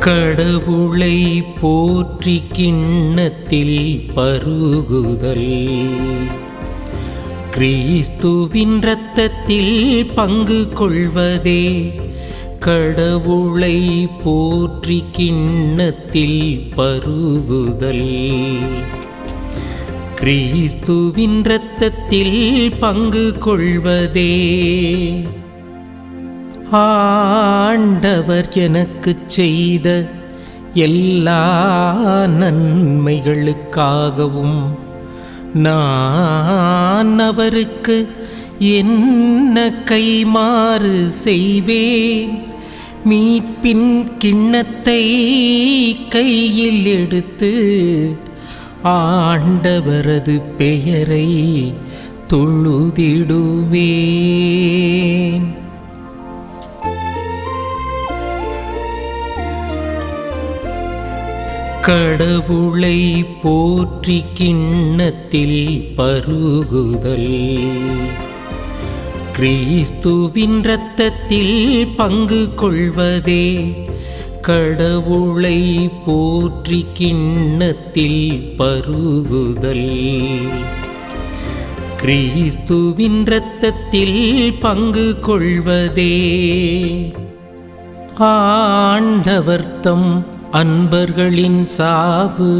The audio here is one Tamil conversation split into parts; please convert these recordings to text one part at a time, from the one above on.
கடவுளை போற்றி கிண்ணத்தில் பருகுதல். கிறிஸ்துவின் இரத்தத்தில் பங்கு கொள்வதே கடவுளை போற்றி கிண்ணத்தில் பருகுதல். கிறிஸ்துவின் இரத்தத்தில் பங்கு கொள்வதே ஆண்டவர் எனக்குச் செய்த எல்லா நன்மைகளுக்காகவும் நான் அவருக்கு என்ன கைமாறு செய்வேன்? மீட்பின் கிண்ணத்தை கையில் எடுத்து ஆண்டவரது பெயரை தொழுதிடுவேன். கடவுளை போற்றி கிண்ணத்தில் பருகுதல். கிறிஸ்துவின் இரத்தத்தில் பங்கு கொள்வதே கடவுளை போற்றி கிண்ணத்தில் பருகுதல். கிறிஸ்துவின் இரத்தத்தில் பங்கு கொள்வதே. ஆண்டவர்த்தம் அன்பர்களின் சாவு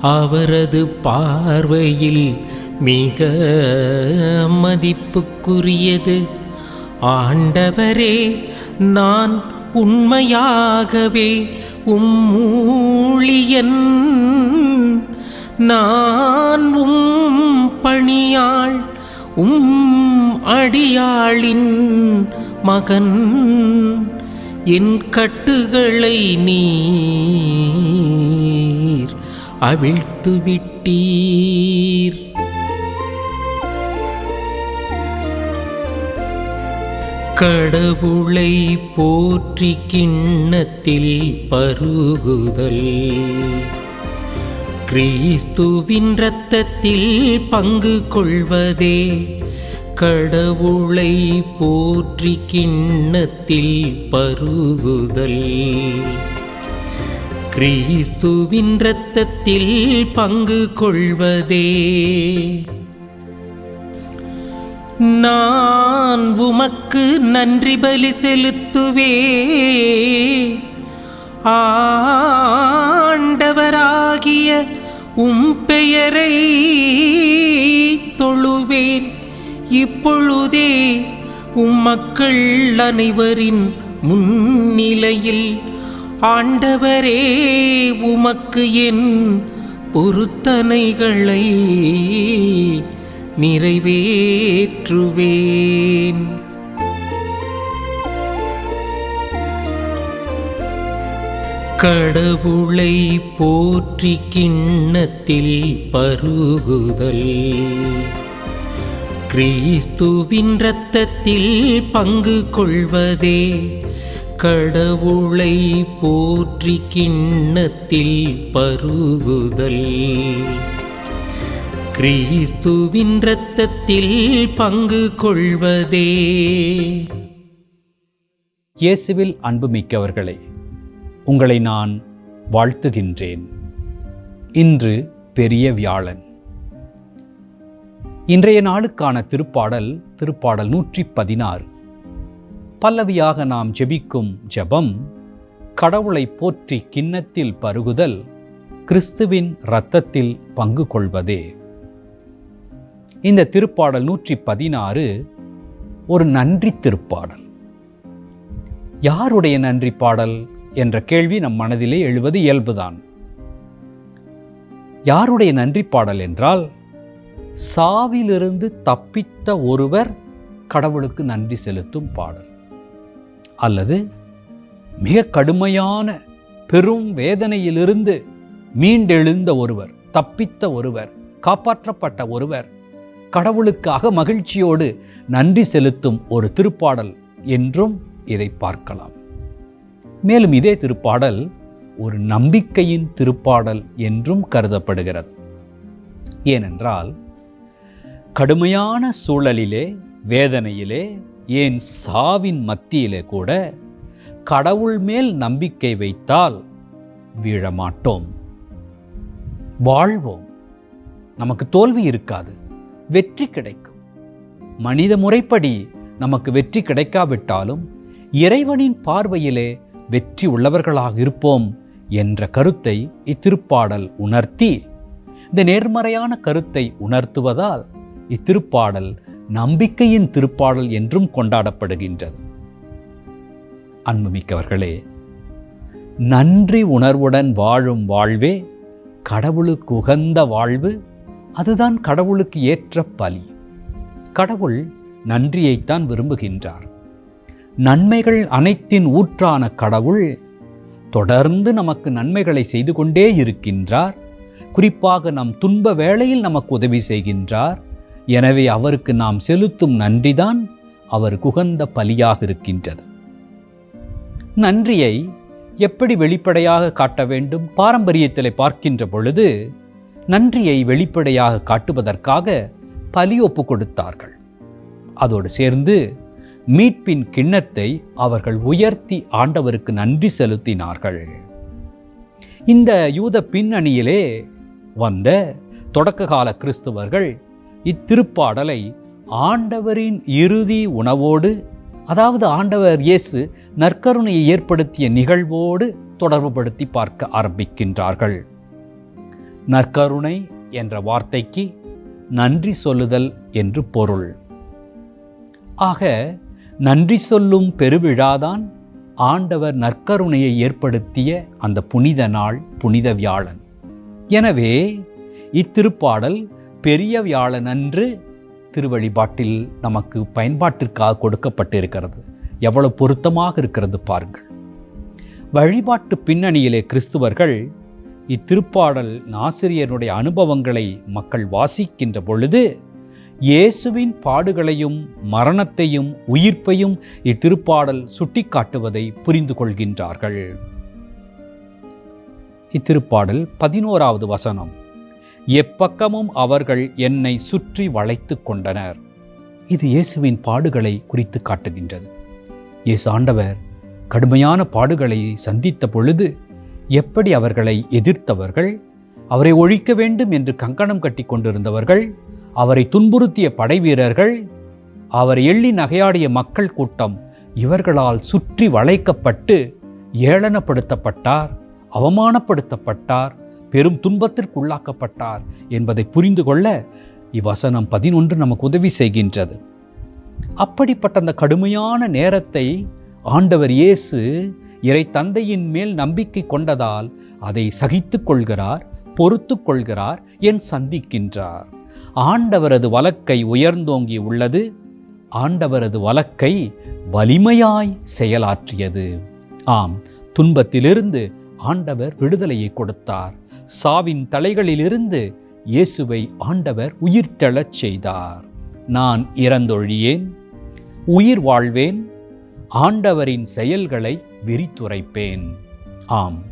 அவரது பார்வையில் மிக மதிப்புக்குரியது. ஆண்டவரே நான் உண்மையாகவே உம்மூழியன் நான் உம் பணியாள் உம் அடியாளின் மகன். என் கட்டுகளை நீர் அவிழ்த்து விட்டீர். கடவுளை போற்றி கிண்ணத்தில் பருகுதல். கிறிஸ்துவின் இரத்தத்தில் பங்கு கொள்வதே கடவுளை போற்றி கிண்ணத்தில் பருகுதல். கிறிஸ்துவின் இரத்தத்தில் பங்கு கொள்வதே. நான் உமக்கு நன்றி பலி செலுத்துவே. ஆண்டவராகிய உம் பெயரை தொழுவேன். இப்பொழுதே உம் மக்கள் அனைவரின் முன்னிலையில் ஆண்டவரே உமக்கு என் பொருத்தனைகளை நிறைவேற்றுவேன். கடவுளை போற்றி கிண்ணத்தில் பருகுதல். கிறிஸ்துவின் இரத்தத்தில் பங்கு கொள்வதே கடவுளை போற்றி கிண்ணத்தில் பருகுதல். கிறிஸ்துவின் இரத்தத்தில் பங்கு கொள்வதே. இயேசுவில் அன்புமிக்கவர்களே உங்களை நான் வாழ்த்துகின்றேன். இன்று பெரிய வியாழன் இன்றைய நாளுக்கான திருப்பாடல் திருப்பாடல் நூற்றி பதினாறு பல்லவியாக நாம் ஜெபிக்கும் ஜெபம் கடவுளை போற்றி கிண்ணத்தில் பருகுதல் கிறிஸ்துவின் இரத்தத்தில் பங்கு கொள்வதே. இந்த திருப்பாடல் நூற்றி பதினாறு ஒரு நன்றி திருப்பாடல். யாருடைய நன்றி பாடல் என்ற கேள்வி நம் மனதிலே எழுவது இயல்புதான். யாருடைய நன்றி பாடல் என்றால் சாவிலிருந்து தப்பித்த ஒருவர் கடவுளுக்கு நன்றி செலுத்தும் பாடல். அல்லது மிக கடுமையான பெரும் வேதனையிலிருந்து மீண்டெழுந்த ஒருவர் தப்பித்த ஒருவர் காப்பாற்றப்பட்ட ஒருவர் கடவுளுக்காக மகிழ்ச்சியோடு நன்றி செலுத்தும் ஒரு திருப்பாடல் என்றும் இதை பார்க்கலாம். மேலும் இதே திருப்பாடல் ஒரு நம்பிக்கையின் திருப்பாடல் என்றும் கருதப்படுகிறது. ஏனென்றால் கடுமையான சூழலிலே வேதனையிலே ஏன் சாவின் மத்தியிலே கூட கடவுள் மேல் நம்பிக்கை வைத்தால் வீழமாட்டோம். வாழ்வோம். நமக்கு தோல்வி இருக்காது. வெற்றி கிடைக்கும். மனித முறைப்படி நமக்கு வெற்றி கிடைக்காவிட்டாலும் இறைவனின் பார்வையிலே வெற்றி உள்ளவர்களாக இருப்போம் என்ற கருத்தை இத்திருப்பாடல் உணர்த்தி இந்த நேர்மறையான கருத்தை உணர்த்துவதால் இத்திருப்பாடல் நம்பிக்கையின் திருப்பாடல் என்றும் கொண்டாடப்படுகின்றது. அன்புமிக்கவர்களே நன்றி உணர்வுடன் வாழும் வாழ்வே கடவுளுக்கு உகந்த வாழ்வு அதுதான் கடவுளுக்கு ஏற்ற பலி. கடவுள் நன்றியைத்தான் விரும்புகின்றார். நன்மைகள் அனைத்தின் ஊற்றான கடவுள் தொடர்ந்து நமக்கு நன்மைகளை செய்து கொண்டே இருக்கின்றார். குறிப்பாக நம் துன்ப வேளையில் நமக்கு உதவி செய்கின்றார். எனவே அவருக்கு நாம் செலுத்தும் நன்றிதான் அவர் குகந்த பலியாக இருக்கின்றது. நன்றியை எப்படி வெளிப்படையாக காட்ட வேண்டும்? பாரம்பரியத்தில் பார்க்கின்ற பொழுது நன்றியை வெளிப்படையாக காட்டுவதற்காக பலி ஒப்பு கொடுத்தார்கள். அதோடு சேர்ந்து மீட்பின் கிண்ணத்தை அவர்கள் உயர்த்தி ஆண்டவருக்கு நன்றி செலுத்தினார்கள். இந்த யூத பின்னணியிலே வந்த தொடக்ககால கிறிஸ்தவர்கள் இத்திருப்பாடலை ஆண்டவரின் இறுதி உணவோடு அதாவது ஆண்டவர் இயேசு நற்கருணையை ஏற்படுத்திய நிகழ்வோடு தொடர்புபடுத்தி பார்க்க ஆரம்பிக்கின்றார்கள். நற்கருணை என்ற வார்த்தைக்கு நன்றி சொல்லுதல் என்று பொருள். ஆக நன்றி சொல்லும் பெருவிழாதான் ஆண்டவர் நற்கருணையை ஏற்படுத்திய அந்த புனித நாள் புனித வியாழன். எனவே இத்திருப்பாடல் பெரிய வியாழன் அன்று திருவழிபாட்டில் நமக்கு பயன்பாட்டிற்காக கொடுக்கப்பட்டிருக்கிறது. எவ்வளவு பொருத்தமாக இருக்கிறது பாருங்கள். வழிபாட்டு பின்னணியிலே கிறிஸ்துவர்கள் இத்திருப்பாடல் ஆசிரியருடைய அனுபவங்களை மக்கள் வாசிக்கின்ற பொழுது இயேசுவின் பாடுகளையும் மரணத்தையும் உயிர்ப்பையும் இத்திருப்பாடல் சுட்டிக்காட்டுவதை புரிந்து கொள்கின்றார்கள். இத்திருப்பாடல் பதினோராவது வசனம். எப்பக்கமும் அவர்கள் என்னை சுற்றி வளைத்து கொண்டனர். இது இயேசுவின் பாடுகளை குறித்து காட்டுகின்றது. இயேசு ஆண்டவர் கடுமையான பாடுகளை சந்தித்த பொழுது எப்படி அவர்களை எதிர்த்தவர்கள் அவரை ஒழிக்க வேண்டும் என்று கங்கணம் கட்டி கொண்டிருந்தவர்கள் அவரை துன்புறுத்திய படைவீரர்கள் அவர் எள்ளி நகையாடிய மக்கள் கூட்டம் இவர்களால் சுற்றி வளைக்கப்பட்டு ஏளனப்படுத்தப்பட்டார் அவமானப்படுத்தப்பட்டார் பெரும் துன்பத்திற்குள்ளாக்கப்பட்டார் என்பதை புரிந்து கொள்ள இவ்வசனம் பதினொன்று நமக்கு உதவி செய்கின்றது. அப்படிப்பட்ட அந்த கடுமையான நேரத்தை ஆண்டவர் இயேசு இறை தந்தையின் மேல் நம்பிக்கை கொண்டதால் அதை சகித்து கொள்கிறார் பொறுத்து கொள்கிறார் என் சந்திக்கின்றார். ஆண்டவரது வழக்கை உயர்ந்தோங்கி உள்ளது ஆண்டவரது வழக்கை வலிமையாய் செயலாற்றியது. ஆம் துன்பத்திலிருந்து ஆண்டவர் விடுதலையை கொடுத்தார். சாவின் தலைகளிலிருந்து இயேசுவை ஆண்டவர் உயிர்த்தெழச் செய்தார். நான் இறந்தொழியேன் உயிர் வாழ்வேன் ஆண்டவரின் செயல்களை விரித்துரைப்பேன். ஆம்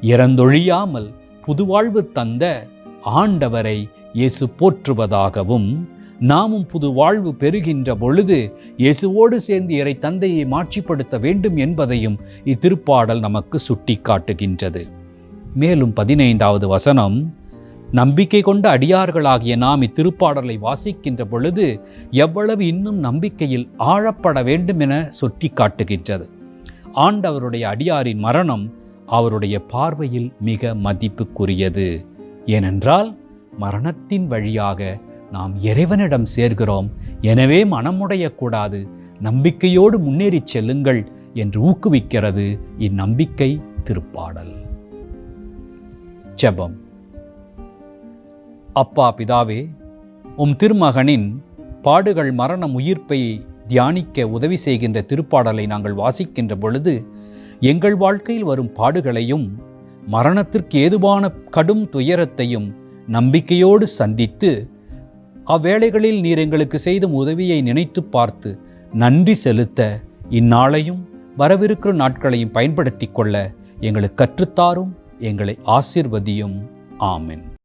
இறந்தொழியாமல் புதுவாழ்வு தந்த ஆண்டவரை இயேசு போற்றுவதாகவும் நாமும் புது வாழ்வு பெறுகின்ற பொழுது இயேசுவோடு சேர்ந்து இறை தந்தையை மாட்சிப்படுத்த வேண்டும் என்பதையும் இத்திருப்பாடல் நமக்கு சுட்டி காட்டுகின்றது மேலும் பதினைந்தாவது வசனம் நம்பிக்கை கொண்ட அடியார்களாகிய நாம் இத்திருப்பாடலை வாசிக்கின்ற பொழுது எவ்வளவு இன்னும் நம்பிக்கையில் ஆழப்பட வேண்டும் என சுட்டி காட்டுகின்றது ஆண்டவருடைய அடியாரின் மரணம் அவருடைய பார்வையில் மிக மதிப்புக்குரியது. ஏனென்றால் மரணத்தின் வழியாக நாம் இறைவனிடம் சேர்கிறோம். எனவே மனமுடையக்கூடாது. நம்பிக்கையோடு முன்னேறிச் செல்லுங்கள் என்று ஊக்குவிக்கிறது இந்நம்பிக்கை திருப்பாடல். ஜெபம். அப்பா பிதாவே உம் திருமகனின் பாடுகள் மரணம் உயிர்ப்பை தியானிக்க உதவி செய்கின்ற திருப்பாடலை நாங்கள் வாசிக்கின்ற பொழுது எங்கள் வாழ்க்கையில் வரும் பாடுகளையும் மரணத்திற்கு ஏதுவான கடும் துயரத்தையும் நம்பிக்கையோடு சந்தித்து அவ்வேளைகளில் நீர் எங்களுக்கு செய்தும் உதவியை நினைத்து பார்த்து நன்றி செலுத்த இந்நாளையும் வரவிருக்கிற நாட்களையும் பயன்படுத்தி கொள்ள எங்களுக்கு கற்றுத்தாரும். எங்களை ஆசிர்வதியும். ஆமென்.